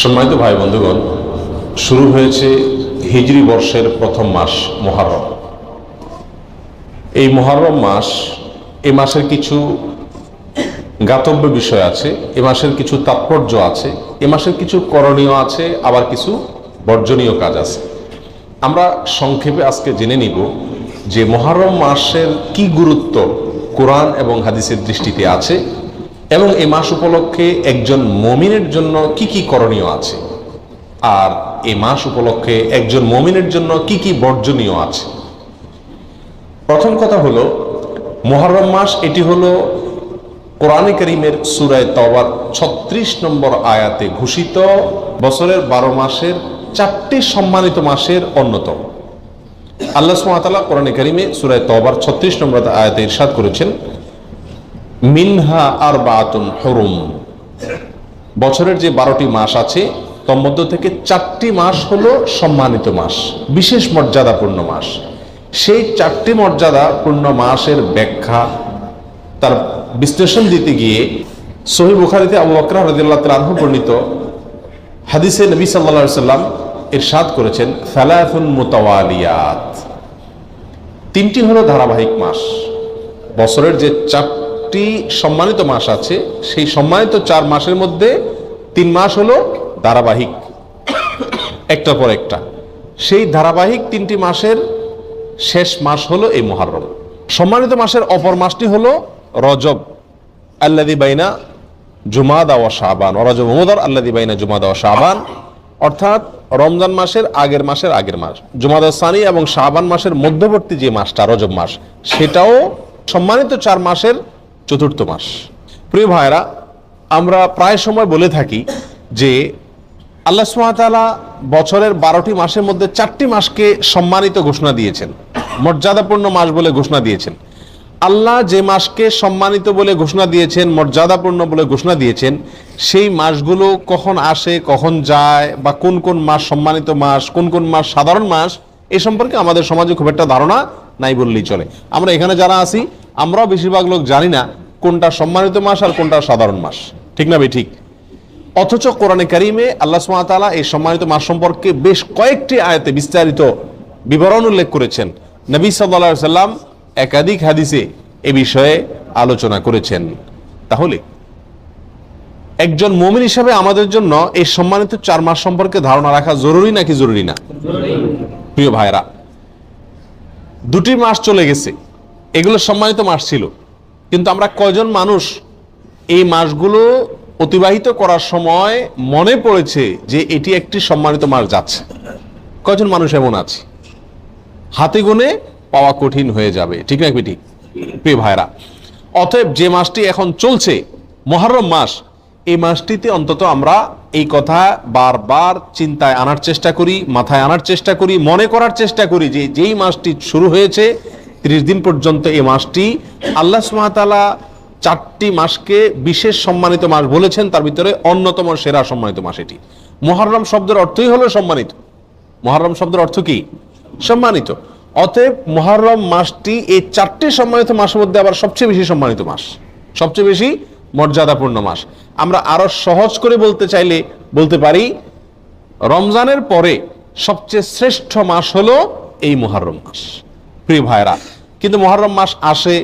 সম্মানিত ভাই বন্ধুগণ, শুরু হয়েছে হিজরি বর্ষের প্রথম মাস, মহারম। এই মহারম মাস এই মাসের কিছু গাতব্য বিষয় আছে, এ মাসের কিছু তাৎপর্য আছে, এ মাসের কিছু করণীয় আছে, আবার কিছু বর্জনীয় কাজ আছে। আমরা সংক্ষেপে আজকে জেনে নিব যে মহারম মাসের কি গুরুত্ব কোরআন এবং হাদিসের দৃষ্টিতে আছে এবং এ মাস উপলক্ষে একজন মমিনের জন্য কি কি করণীয় আছে? আর এ মাস উপলক্ষে একজন মমিনের জন্য কি কি বর্জনীয় আছে? প্রথম কথা হলো মহরম মাস এটি হলো কোরআনে করিমের সুরায় তবার ছত্রিশ নম্বর আয়াতে ঘোষিত, বছরের বারো মাসের চারটি সম্মানিত মাসের অন্যতম। আল্লাহ সুমাতালা কোরআনে করিমে সুরায় তবার ছত্রিশ নম্বর আয়াতে ইরশাদ করেছেন মিনহা আর বাতুন হরুম। বছরের যে বারোটি মাস আছে তন্মধ্য থেকে চারটি মাস হলো সম্মানিত মাস, বিশেষ মর্যাদাপূর্ণ মাস। সেই চারটি মর্যাদাপূর্ণ মাসের ব্যাখ্যা তার বিশ্লেষণ দিতে গিয়ে সহি বুখারিতে আবু বকরা রদিল্লাহ তালহ বর্ণিত হাদিসে নবী সাল্লা সাল্লাম ইরশাদ করেছেন ফালাফুন মুতাওয়ালিয়াত। তিনটি হলো ধারাবাহিক মাস। বছরের যে চারটি সম্মানিত মাস আছে। সেই সম্মানিত চার মাসের মধ্যে তিন মাস হলো ধারাবাহিক। একটার পর একটা। সেই ধারাবাহিক তিনটি মাসের শেষ মাস হলো এই মহারম। সম্মানিত মাসের অপর মাসটি হলো রজব। আল্লাদি বাইনা জুমা দাওয়া শাহবান রজব মোদর আল্লাদি বাইনা জুমাদা ও শাহবান অর্থাৎ রমজান মাসের আগের মাসের আগের মাস। জুমাদা সানি এবং শাহবান মাসের মধ্যবর্তী যে মাসটা, রজব মাস, সেটাও সম্মানিত চার মাসের চতুর্থ মাস। প্রিয় ভাইরা আমরা প্রায় সময় বলে থাকি যে আল্লাহ সুমাতালা বছরের বারোটি মাসের মধ্যে চারটি মাসকে সম্মানিত ঘোষণা দিয়েছেন। মর্যাদাপূর্ণ মাস বলে ঘোষণা দিয়েছেন। আল্লাহ যে মাসকে সম্মানিত বলে ঘোষণা দিয়েছেন, মর্যাদাপূর্ণ বলে ঘোষণা দিয়েছেন, সেই মাসগুলো কখন আসে, কখন যায়, বা কোন কোন মাস সম্মানিত মাস, কোন কোন মাস সাধারণ মাস, এ সম্পর্কে আমাদের সমাজে খুব একটা ধারণা নাই বললেই চলে। আমরা এখানে যারা আছি আমরাও বেশিরভাগ লোক জানি না কোনটা সম্মানিত মাস আর কোনটা সাধারণ মাস। ঠিক না ভাই? ঠিক। অথচ কোরআনে কারিমে আল্লাহ সুমাতালা এই সম্মানিত মাস সম্পর্কে বেশ কয়েকটি আয়াতে বিস্তারিত বিবরণ উল্লেখ করেছেন। নবী সাল্লা সাল্লাম একাধিক হাদিসে এ বিষয়ে আলোচনা করেছেন। তাহলে একজন মমিন হিসাবে আমাদের জন্য এই সম্মানিত চার মাস সম্পর্কে ধারণা রাখা জরুরি নাকি জরুরি না? প্রিয় ভাইরা দুটি মাস চলে গেছে। এগুলো সম্মানিত মাস ছিল। কিন্তু আমরা কয়জন মানুষ এই মাসগুলো অতিবাহিত করার সময় মনে পড়েছে যে এটি একটি সম্মানিত মাস যাচ্ছে। কয়জন মানুষ এমন আছে? হাতে গুনে পাওয়া কঠিন হয়ে যাবে। ঠিক না ঠিক প্রিয় ভাইরা অতএব যে মাসটি এখন চলছে, মহরম মাস, এই মাসটিতে অন্তত আমরা এই কথা বারবার চিন্তায় আনার চেষ্টা করি, মাথায় আনার চেষ্টা করি, মনে করার চেষ্টা করি যে যেই মাসটি শুরু হয়েছে ত্রিশ দিন পর্যন্ত এই মাসটি আল্লাহ সুমাতালা চারটি মাসকে বিশেষ সম্মানিত মাস বলেছেন, তার ভিতরে অন্যতম সেরা সম্মানিত মাস এটি। মহরম শব্দের অর্থই হলো সম্মানিত। মহরম শব্দের অর্থ কি? সম্মানিত। অতএব মহরম মাসটি এই চারটি সম্মানিত মাসের মধ্যে আবার সবচেয়ে বেশি সম্মানিত মাস, সবচেয়ে বেশি মর্যাদাপূর্ণ মাস। আমরা আরও সহজ করে বলতে চাইলে, বলতে পারি, রমজানের পরে সবচেয়ে শ্রেষ্ঠ মাস হলো এই মহরম মাস। প্রিয় ভাইরা কিন্তু মহরম মাস আসে,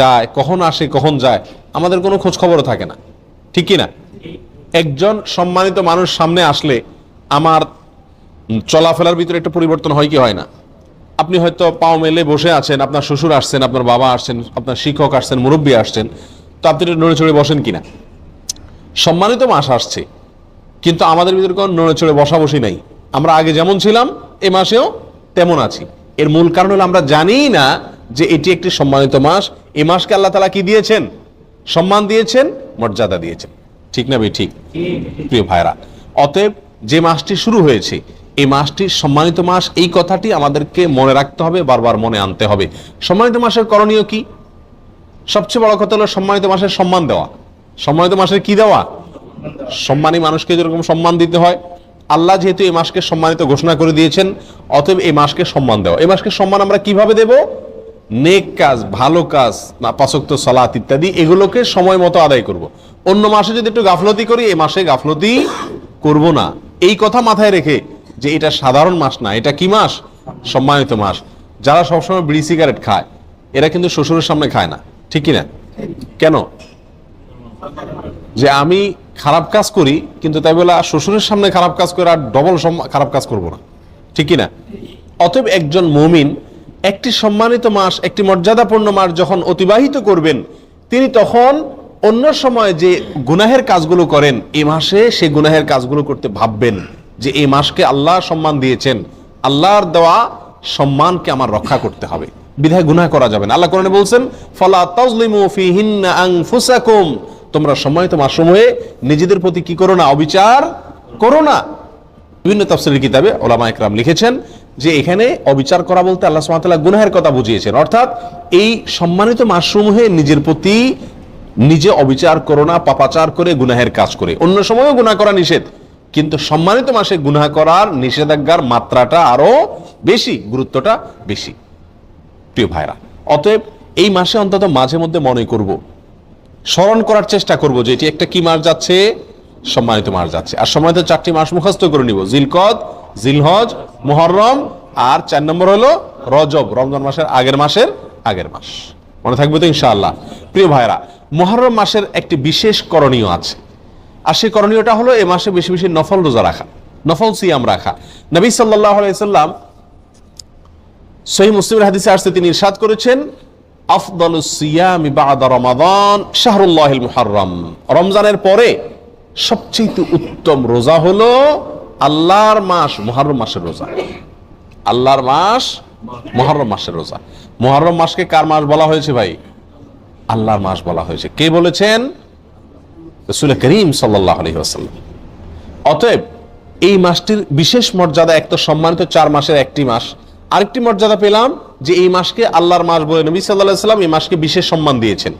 যায়, কখন আসে, কখন যায়, আমাদের কোনো খোঁজ খবরও থাকে না। ঠিক কি না একজন সম্মানিত মানুষ সামনে আসলে আমার চলাফেরার ভিতরে একটা পরিবর্তন হয় কি হয় না? আপনি হয়তো পাও মেলে বসে আছেন, আপনার শ্বশুর আসছেন, আপনার বাবা আসছেন, আপনার শিক্ষক আসছেন, মুরব্বী আসছেন, তো আপনি নড়ে চড়ে বসেন কিনা? সম্মানিত মাস আসছে, কিন্তু আমাদের ভিতরে কোনো নড়ে চড়ে বসা বসি নাই। আমরা আগে যেমন ছিলাম, এ মাসেও তেমন আছি। এর মূল কারণ হলো আমরা জানি না যে এটি একটি সম্মানিত মাস। এই মাসকে আল্লাহ তালা কি দিয়েছেন? সম্মান দিয়েছেন, মর্যাদা দিয়েছেন। ঠিক না ভাই? ঠিক। প্রিয় ভাইরা অতএব যে মাসটি শুরু হয়েছে, এই মাসটি সম্মানিত মাস, এই কথাটি আমাদেরকে মনে রাখতে হবে, বারবার মনে আনতে হবে। সম্মানিত মাসের করণীয় কি? সবচেয়ে বড় কথা হলো সম্মানিত মাসের সম্মান দেওয়া। সম্মানিত মাসের কি দেওয়া? সম্মানী মানুষকে যেরকম সম্মান দিতে হয় আল্লাহ যেহেতু এই মাসকে সম্মানিত ঘোষণা করে দিয়েছেন, অতএব এই মাসকে সম্মান দেওয়া। এই মাসকে সম্মান আমরা কীভাবে দেব? নেক কাজ, ভালো কাজ, না পাশক্ত সালাত ইত্যাদি, এগুলোকে সময় মতো আদায় করব। অন্য মাসে যদি একটু গাফলতি করি, এই মাসে গাফলতি করব না। এই কথা মাথায় রেখে যে এটা সাধারণ মাস না, এটা কি মাস? সম্মানিত মাস। যারা সবসময় বিড়ি সিগারেট খায়, এরা কিন্তু শ্বশুরের সামনে খায় না। ঠিক কি না? কেন? যে আমি খারাপ কাজ করি, কিন্তু তাই বলে শ্বশুরের সামনে খারাপ কাজ করে আর ডবল খারাপ কাজ করব না। ঠিক না অতএব একজন মুমিন, একটি সম্মানিত মাস, একটি মর্যাদাপূর্ণ মাস যখন অতিবাহিত করবেন, তিনি তখন অন্য সময় যে গুনাহের কাজগুলো করেন এই মাসে সে গুনাহের কাজগুলো করতে ভাববেন যে এই মাসকে আল্লাহ সম্মান দিয়েছেন। আল্লাহর দেওয়া সম্মানকে আমার রক্ষা করতে হবে। বিধায় গুনাহ করা যাবে না। আল্লাহ কোরআনে বলছেন, ফলা তাজলিমু ফিহিন্না আনফুসাকুম। তোমরা সময় সম্মানিত মাসসমূহে নিজেদের প্রতি কি করো না, অবিচার করো না। বিভিন্ন তাফসিরের কিতাবে ওলামা একরাম লিখেছেন যে এখানে অবিচার করা বলতে আল্লাহ সুবহানাহু গুনাহের কথা বুঝিয়েছেন। অর্থাৎ এই সম্মানিত মাসসমূহে নিজের প্রতি নিজে অবিচার করো না, পাপাচার করে, গুনাহের কাজ করে। অন্য সময়ও গুনাহ করা নিষেধ, কিন্তু সম্মানিত মাসে গুনাহ করার নিষেধাজ্ঞার মাত্রাটা আরও বেশি, গুরুত্বটা বেশি। প্রিয় ভাইরা, অতএব এই মাসে অন্তত মাঝে মধ্যে মনে করব স্মরণ করার চেষ্টা করব যে এটি একটা কি মাস যাচ্ছে? সম্মানিত মাস যাচ্ছে। আর সম্মানিত চারটি মাস মুখস্থ করে নিব। জিলকদ, জিলহজ মুহররম আর চার নম্বর হলো রজব, রমজান মাসের আগের মাসের আগের মাস। মনে থাকবে তো ইনশাআল্লাহ। প্রিয় ভাইরা মুহররম মাসের একটি বিশেষ করণীয় আছে। আর সেই করণীয়টা হলো এ মাসে বেশি বেশি নফল রোজা রাখা, নফল সিয়াম রাখা। নবী সাল্লাহ আলাইসাল্লাম সহি মুসলিমের হাদিসে আসতে তিনি ইরশাদ করেছেন রমজানের পরে সবচেয়ে উত্তম রোজা হলো আল্লাহর মাস মুহররম মাসের রোজা। আল্লাহর মাস মুহররম মাসের রোজা। মুহররম মাসকে কার মাস বলা হয়েছে ভাই? আল্লাহর মাস বলা হয়েছে। কে বলেছেন? রসুল করিম সাল্লাহ অতএব এই মাসটির বিশেষ মর্যাদা, এক তো সম্মানিত চার মাসের একটি মাস। আরেকটি মর্যাদা পেলাম যে এই মাসকে আল্লাহর মাস বলে নবী সাল্লাহ সাল্লাম এই মাসকে বিশেষ সম্মান দিয়েছেন।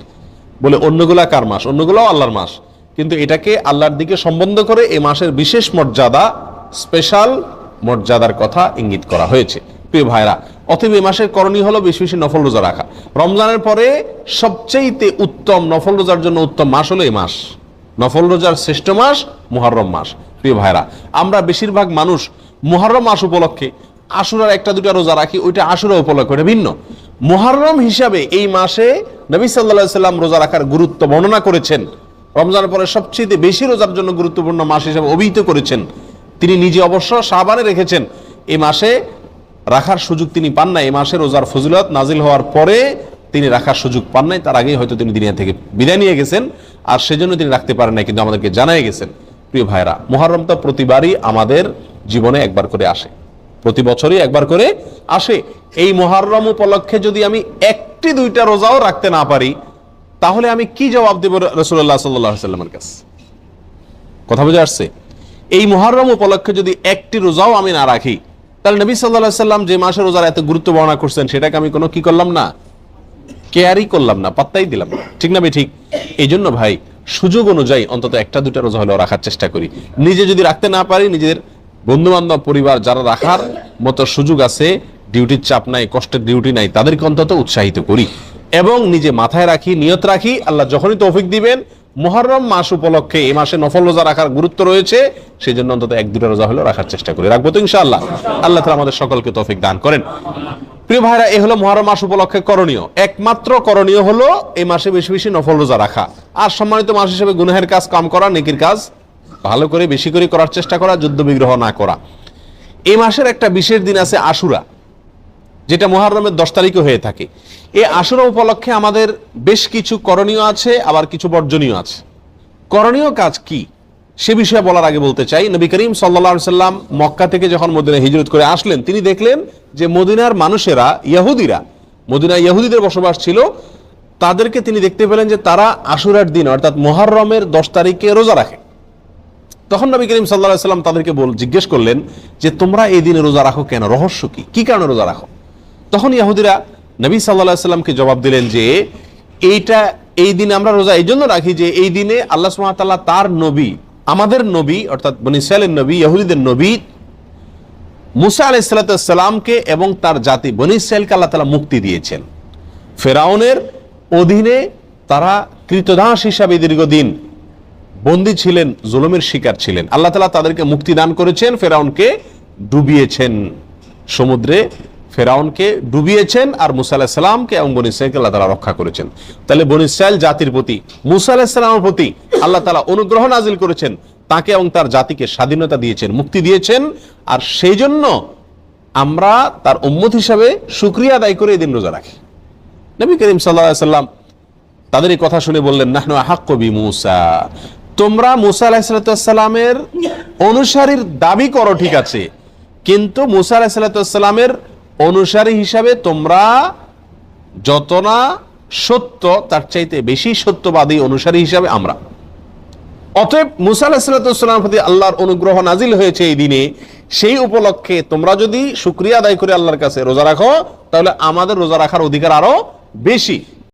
বলে অন্যগুলা কার মাস? অন্যগুলাও আল্লাহর মাস। কিন্তু এটাকে আল্লাহর দিকে সম্বন্ধ করে এই মাসের বিশেষ মর্যাদা, স্পেশাল মর্যাদার কথা ইঙ্গিত করা হয়েছে। প্রিয় ভাইরা অতএব এই মাসের করণীয় হলো বেশি বেশি নফল রোজা রাখা। রমজানের পরে সবচেয়েতে উত্তম নফল রোজার জন্য উত্তম মাস হলো এই মাস। নফল রোজার শ্রেষ্ঠ মাস মুহররম মাস। প্রিয় ভাইরা আমরা বেশিরভাগ মানুষ মুহররম মাস উপলক্ষে আশুরার একটা দুটা রোজা রাখি, ওইটা আশুরা উপলক্ষে ওটা ভিন্ন। মুহররম হিসাবে এই মাসে নবী সাল্লাহ সাল্লাম রোজা রাখার গুরুত্ব বর্ণনা করেছেন। রমজানের পরে সবচেয়ে বেশি রোজার জন্য গুরুত্বপূর্ণ মাস হিসাবে অভিহিত করেছেন। তিনি নিজে অবশ্য সাবানে রেখেছেন। এই মাসে রাখার সুযোগ তিনি পান না এই মাসে রোজার ফজিলত নাজিল হওয়ার পরে তিনি রাখার সুযোগ পান নাই। তার আগেই হয়তো তিনি দুনিয়া থেকে বিদায় নিয়ে গেছেন আর সেজন্য তিনি রাখতে পারেন নাই, কিন্তু আমাদেরকে জানাই গেছেন, প্রিয় ভাইরা মুহররম তো প্রতিবারই আমাদের জীবনে একবার করে আসে। প্রতি বছরই একবার করে আসে। এই মহারম উপলক্ষে যদি আমি একটি দুইটা রোজাও রাখতে না পারি, তাহলে আমি কি জবাব দেব রসুল্লাহ সাল্লাহ সাল্লামের কাছে? কথা বুঝে আসছে? এই মহারম উপলক্ষে যদি একটি রোজাও আমি না রাখি, তাহলে নবী সাল্লাহ সাল্লাম যে মাসে রোজার এত গুরুত্ব বর্ণনা করছেন, সেটাকে আমি কোনো কি করলাম না? কেয়ারই করলাম না, পাত্তাই দিলাম না। ঠিক না ঠিক? এই জন্য ভাই, সুযোগ অনুযায়ী অন্তত একটা দুটা রোজা হলেও রাখার চেষ্টা করি। নিজে যদি রাখতে না পারি, নিজের বন্ধু বান্ধব পরিবার যারা রাখার মতো সুযোগ আছে, ডিউটির চাপ নাই, কষ্টের ডিউটি নাই, তাদেরকে অন্তত উৎসাহিত করি। এবং নিজে মাথায় রাখি, নিয়ত রাখি, আল্লাহ যখনই তৌফিক দিবেন, মহরম মাস উপলক্ষে এই মাসে নফল রোজা রাখার গুরুত্ব রয়েছে সেই জন্য অন্তত এক দুটো রোজা হলেও রাখার চেষ্টা করি। রাখব তো ইনশাআল্লাহ। আল্লাহ তালা আমাদের সকলকে তৌফিক দান করেন। প্রিয় ভাইরা, এ হলো মহরম মাস উপলক্ষে করণীয়। একমাত্র করণীয় হলো এই মাসে বেশি বেশি নফল রোজা রাখা। আর সম্মানিত মাস হিসেবে গুনাহের কাজ, কম করা, নেকির কাজ ভালো করে, বেশি করে করার চেষ্টা করা যুদ্ধ বিগ্রহ না করা। এই মাসের একটা বিশেষ দিন আছে আশুরা, যেটা মহারমের দশ তারিখে হয়ে থাকে। এই আশুরা উপলক্ষে আমাদের বেশ কিছু করণীয় আছে, আবার কিছু বর্জনীয় আছে। করণীয় কাজ কি? সে বিষয়ে বলার আগে বলতে চাই, নবী করিম সাল্লা সাল্লাম মক্কা থেকে যখন মদিনা হিজরত করে আসলেন, তিনি দেখলেন যে মদিনার মানুষেরা ইয়াহুদিরা মদিনা ইয়াহুদিদের বসবাস ছিল, তাদেরকে তিনি দেখতে পেলেন যে তারা আশুরার দিন, অর্থাৎ মহারমের দশ তারিখে রোজা রাখে। তখন নবী করিম সাল্লাহ সাল্লাম তাদেরকে বল জিজ্ঞেস করলেন যে, তোমরা এই দিনে রোজা রাখো কেন? রহস্য কি? কি কারণে রোজা রাখো? তখন ইয়াহুদিরা নবী সাল্লাহ সাল্লামকে জবাব দিলেন যে, এইটা, এই দিনে আমরা রোজা এই জন্য রাখি যে, এই দিনে আল্লাহ সুমাতাল্লাহ তার নবী, আমাদের নবী, অর্থাৎ বনিসালের নবী, ইয়াহুদিদের নবী, মুসা আলাইসাল্লামকে এবং তার জাতি, বনি ইসরায়েলকে আল্লাহ তালা মুক্তি দিয়েছেন। ফেরাউনের অধীনে তারা কৃতদাস হিসাবে দীর্ঘদিন বন্দী ছিলেন, জুলুমের শিকার ছিলেন। আল্লাহ তালা তাদেরকে মুক্তি দান করেছেন, ফেরাউনকে ডুবিয়েছেন। সমুদ্রে ফেরাউনকে ডুবিয়েছেন আর মুসা আলাহিসাল্লামকে এবং বনি আল্লাহ তালা রক্ষা করেছেন। তাহলে বনি জাতির প্রতি, মুসা আলাহিসাল্লামের প্রতি আল্লাহ তালা অনুগ্রহ নাজিল করেছেন। তাকে এবং তার জাতিকে স্বাধীনতা দিয়েছেন, মুক্তি দিয়েছেন। আর সেই জন্য আমরা তার উম্মত হিসাবে সুক্রিয়া আদায় করে এই দিন রোজা রাখি। নবী করিম সাল্লাহ সাল্লাম তাদের এই কথা শুনে বললেন, নাহনু হাক্কবি মুসা। তোমরা মুসা আলাহিসাল্লামের অনুসারীর দাবি করো, ঠিক আছে। কিন্তু মুসা আলাহিসাল্লামের অনুসারী হিসাবে তোমরা যত না সত্য, তার চাইতে বেশি সত্যবাদী অনুসারী হিসাবে আমরা। অতএব মুসা আলাহিসাল্লামের প্রতি আল্লাহর অনুগ্রহ নাজিল হয়েছে এই দিনে। সেই উপলক্ষে তোমরা যদি শুক্রিয়া আদায় করে আল্লাহর কাছে রোজা রাখো, তাহলে আমাদের রোজা রাখার অধিকার আরও বেশি।